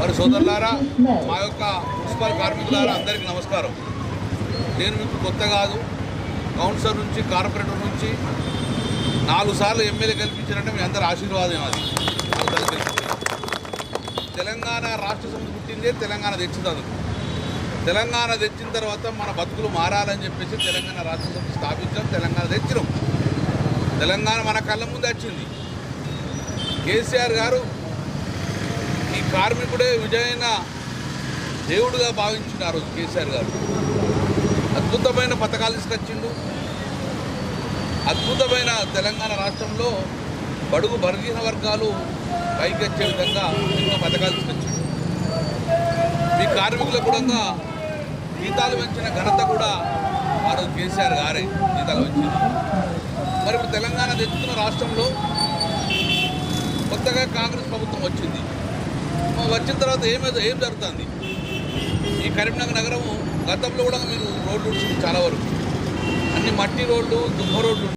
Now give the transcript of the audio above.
మరి సోదరులారా మా యొక్క మున్సిపల్ కార్మికులారా అందరికీ నమస్కారం. నేను మీకు కొత్త కాదు కౌన్సిలర్ నుంచి కార్పొరేటర్ నుంచి నాలుగు సార్లు ఎమ్మెల్యే కల్పించారంటే మీ అందరి ఆశీర్వాదం అది. తెలంగాణ రాష్ట్ర సమితి పుట్టిందే తెలంగాణ తెచ్చింది తెలంగాణ తెచ్చిన తర్వాత మన బతుకులు మారాలని చెప్పేసి తెలంగాణ రాష్ట్ర సమితి స్థాపించాం తెలంగాణ తెచ్చినాం. తెలంగాణ మన కళ్ళ ముందు వచ్చింది. కేసీఆర్ గారు ఈ కార్మికుడే విజయైన దేవుడుగా భావించిన ఆ రోజు కేసీఆర్ గారు. అద్భుతమైన పథకాలు తీసుకొచ్చిండు. అద్భుతమైన తెలంగాణ రాష్ట్రంలో బడుగు బలహీన వర్గాలు పైకి వచ్చే విధంగా ఎన్నో పథకాలు తీసుకొచ్చిండు. మీ కార్మికులకు కూడా జీతాలు పెంచిన ఘనత కూడా ఆ రోజు కేసీఆర్ గారే జీతాలు పెంచింది మరి ఇప్పుడు తెలంగాణ తెచ్చుకున్న రాష్ట్రంలో కొత్తగా కాంగ్రెస్ ప్రభుత్వం వచ్చింది. వచ్చిన తర్వాత ఏమైతే ఏం జరుగుతుంది? ఈ కరీంనగర్ నగరము గతంలో కూడా మీరు రోడ్లు చాలా వరకు. అన్ని మట్టి రోడ్లు దుమ్మ రోడ్లు